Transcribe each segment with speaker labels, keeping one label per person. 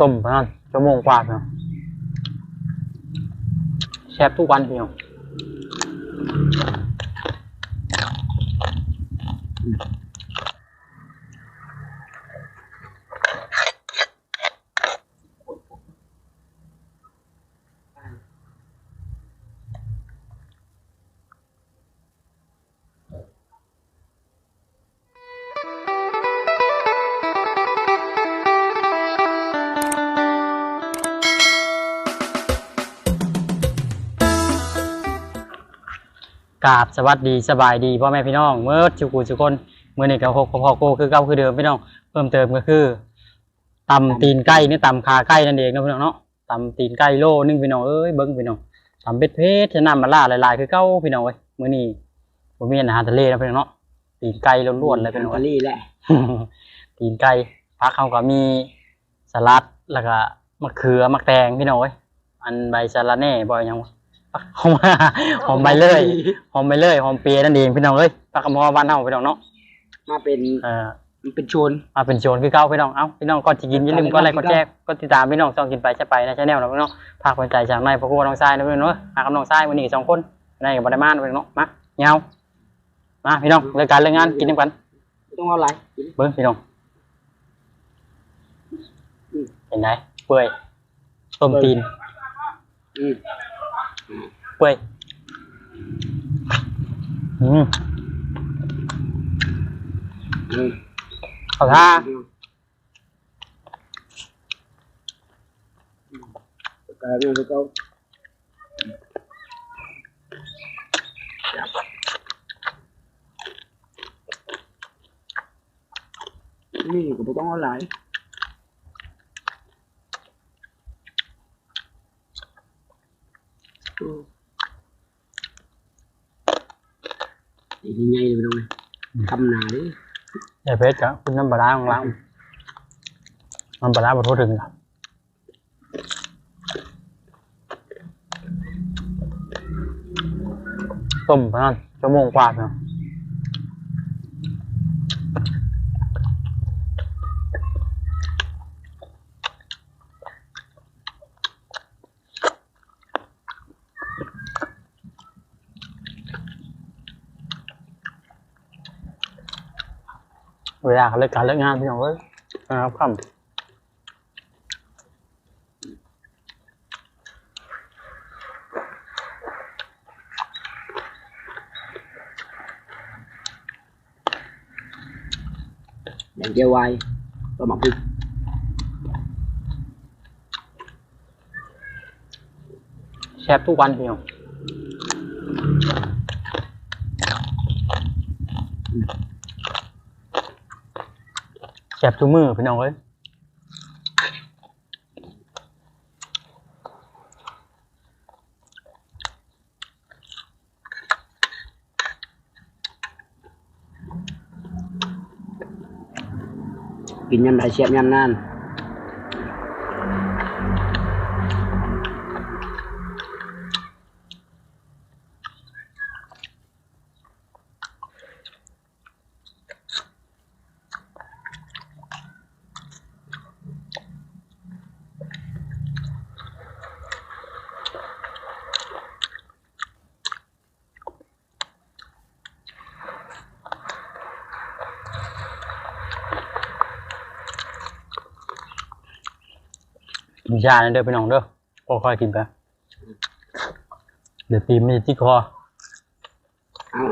Speaker 1: ต้มประมาณชั่วโมงกว่าพี่น้องแชบทุกวันเดียว กราบสวัสดีสบายดีพ่อแม่พี่น้องเมื่อจุกูทุกคนเมื่อนี้กับพกพอโกคือเก่าคือเดิมพี่น้องเพิ่มเติมก็คือตำตีนไก่นี่ตำขาไก่นั่นเองนะพี่น้องเนาะตำตีนไก่โลนึงพี่น้องเอ้ยเบิ้งพี่น้องตำเป็ดเพชรชะนำมาล่าลายๆคือเก่าพี่น้องเว้ยมื้อนี้ผมมีอาหารทะเลนะพี่น้องเนาะตีนไก่ล้วนๆเลยพี่น้อง
Speaker 2: ทะ
Speaker 1: เล
Speaker 2: แหละ
Speaker 1: ตีนไก่พักเขาก็มีสลัดแล้วก็มะเขือมะแตงพี่น้องเว้ยอันใบสะระแหน่บ่อยยังวะ หอมหอมใบเลยหอมไปเลยหอมเปียนั่นเองพี่น้องเอ้ยปลากระมอบ้านเฮาพี่น้องเนาะ
Speaker 2: มาเป็น
Speaker 1: เอ่อ
Speaker 2: มันเป็นโชน
Speaker 1: มาเป็นโจรคือเก่าพี่น้องเอ้าพี่น้องก็จะกินอย่าลืมก็ไลค์ก็แชร์ก็ติดตามพี่น้องส่องกินไปใช่ไปนะชาแนลนะพี่น้องพาคนใจจากในพระกูน้องทรายนะพี่น้องเนาะหากับน้องทรายวันนี้สองคนในกับบไดมานพี่น้องมาเงามาพี่น้องเลิกการเลิกงานกินน้ำกัน
Speaker 2: ไม่ต้องเอาอะไรกิน
Speaker 1: เบิ้งพี่น้องเห็นไหมเปื่อยต้มตีน
Speaker 2: อืม
Speaker 1: เปื่อยอืม
Speaker 2: อืม
Speaker 1: เอาท่า
Speaker 2: กลายเป็นเขานี่ก็ไม่ต้องเอาอะไรอืมนี่ไงเลยไปตรงนี้ทำหนาดิ
Speaker 1: อย่าเพชรจ้ะคุณน้ำปลาร้าของเราน้ำปลาร้าบดทั่วถึงครับต้มประมาณชั่วโมงกว่าเนาะ เวลาเขาเลิกการเลิกงานพี่น้องเอ้ยนะครับค่
Speaker 2: แดงเจียวไวายก็หมักพริกำ
Speaker 1: แชฟทุกวันพี่น้อง แชฟทุกมือพี่น้องเอ้ย
Speaker 2: กินยำไทยเชียบยำนาน
Speaker 1: กินชาเด้อพี่น้องเด้อค่อยๆกินไปเดี๋ยวตีมมันจะที่คอ
Speaker 2: เอา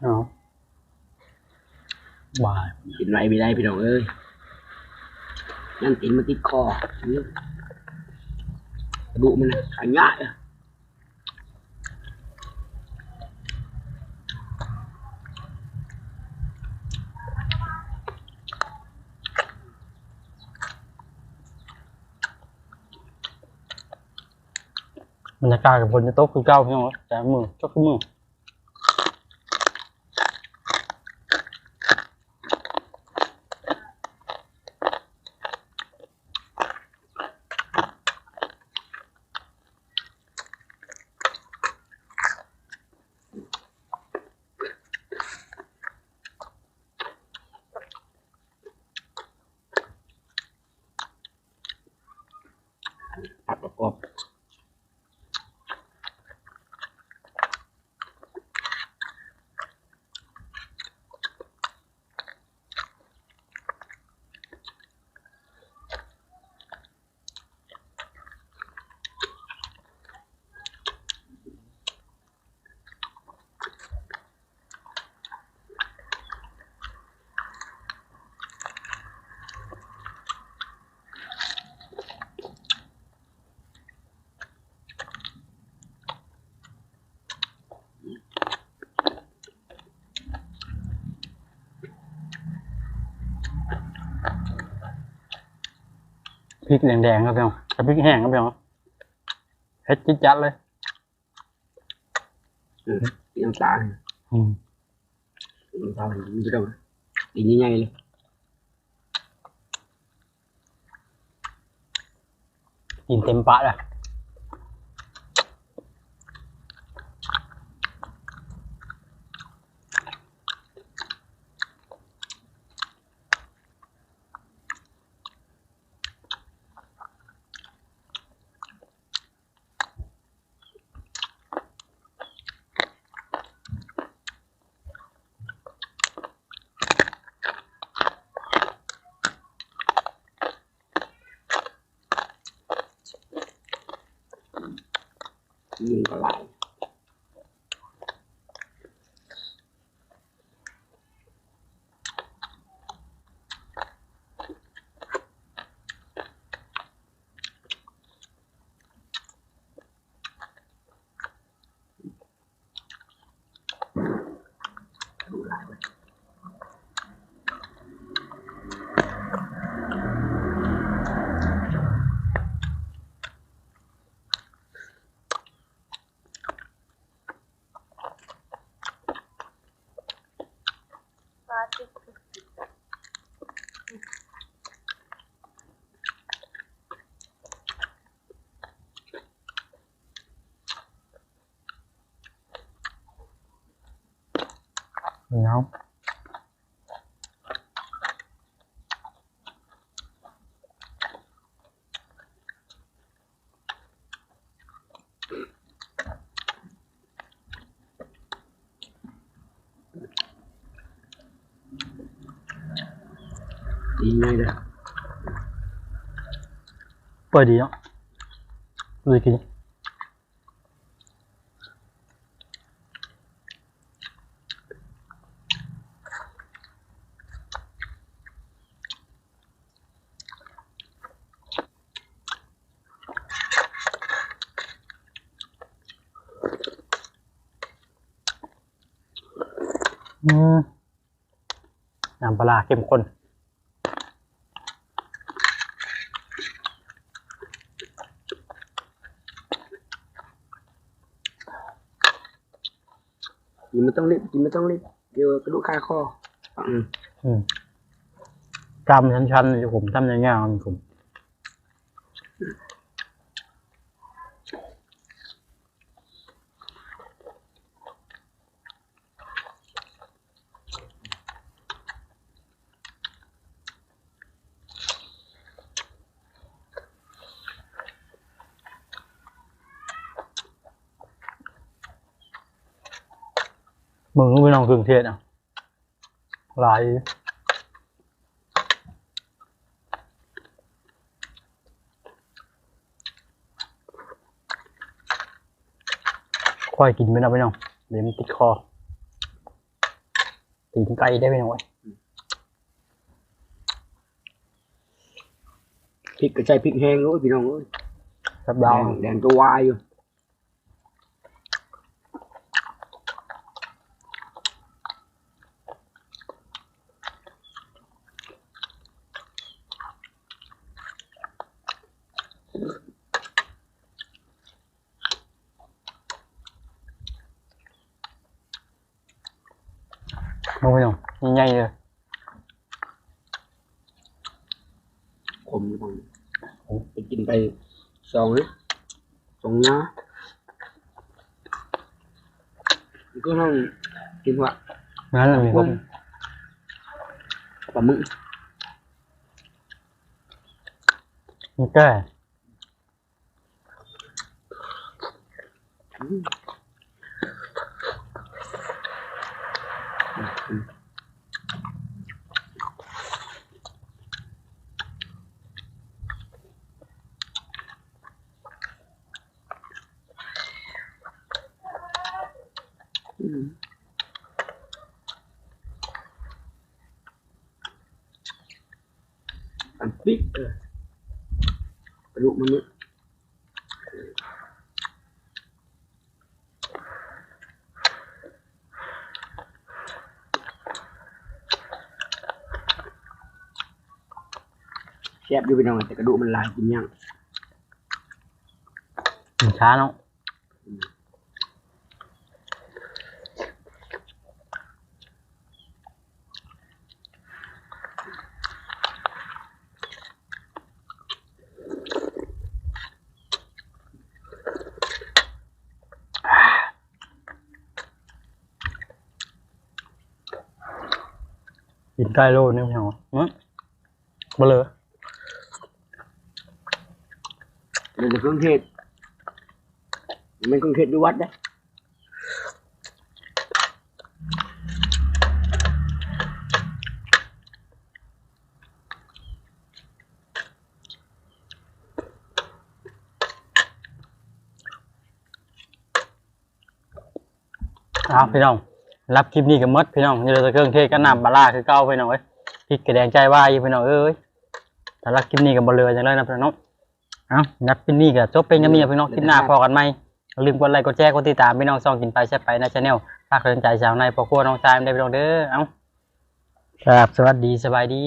Speaker 1: เอาบาย
Speaker 2: กินไรไม่ได้พี่น้องเอ้ยนั่นตินมาติดคอดูมันขายง่ายอะ
Speaker 1: บรรยากาศกับบนโต๊ะคือเก้าพี่น้องแต่มือชกคือ
Speaker 2: มือ
Speaker 1: พริกแดงๆครับพี่น้องแต่พริกแห้งครับพี่น้องเผ็ดจิ๊ดจัดเลย
Speaker 2: อืมตีน้ำตาล
Speaker 1: อืม
Speaker 2: ตีน้ำตาลมันจะได้ตีใหญ่ๆเลย
Speaker 1: กินเต็มปากเลย
Speaker 2: ยิง ก็หลาย
Speaker 1: เนาะ
Speaker 2: ตีง่ายเลย
Speaker 1: เปิดดีเนาะดูอีกทีอืมน้ำปลาร้าเข้มข้น
Speaker 2: กินไม่ต้องรีบกินไม่ต้องรีบเดี๋ยวกระดูกคาคออืม
Speaker 1: อืมกำชันๆเลยผมทำยังไงมันผม มึงรู้ไปลองเครื่องเทศอะหลายค่อยกินไม่ได้ไปน้องเดี๋ยวมันติดคอตีนไก่ได้ไปหน่อย
Speaker 2: พริกก็ใช้พริกแห้งโอ้ยพี่น้องเอ้ย
Speaker 1: ครับ
Speaker 2: แด
Speaker 1: ดาว
Speaker 2: งแดงตัววายอยู่
Speaker 1: องพี่น้องใหญ่ๆเลย
Speaker 2: ขมบ้างไปกินไปสองนะสองนะก็ต้องกินว่า
Speaker 1: งั้นแหละมีครบ
Speaker 2: ปลาหมึก
Speaker 1: มีแก้
Speaker 2: อืมอืมอืมอันปิ๊ก เออกระดูกมันเนี่ย แซ่บอยู่ไปหน่อยแต่กระดูกมันลายกินยัง
Speaker 1: มันช้าเนาะกินใกล้โลนึงพี่น้องมั้งบ่เลย
Speaker 2: เดี๋ยวจะเครื่องเทศมันเป็นเครื่องเทศอยู่วัดนะ
Speaker 1: เอาพี่น้องรับคลิปนี้กับมดพี่น้องนี่เราจะเครื่องเทศก็นำปลาร้าคือเก้าพี่น้องเอ้ยพริกกระแดงใจว่าอยู่พี่น้องเอ้ยแต่รับคลิปนี้กับบอลเรือจังเลยนะพี่น้อง เอานับคลิปนี้ก็จบเป็นกันนี่พี่น้องคลิปหน้าพอกันไหมอย่าลืมกดไลค์กดแชร์กดติดตามพี่น้องซองกินไปแช่ไปในชาแนลฝากเตือนใจชาวในพ่อครัวน้องชายได้พี่น้องเด้อเอาครับสวัสดีสบายดี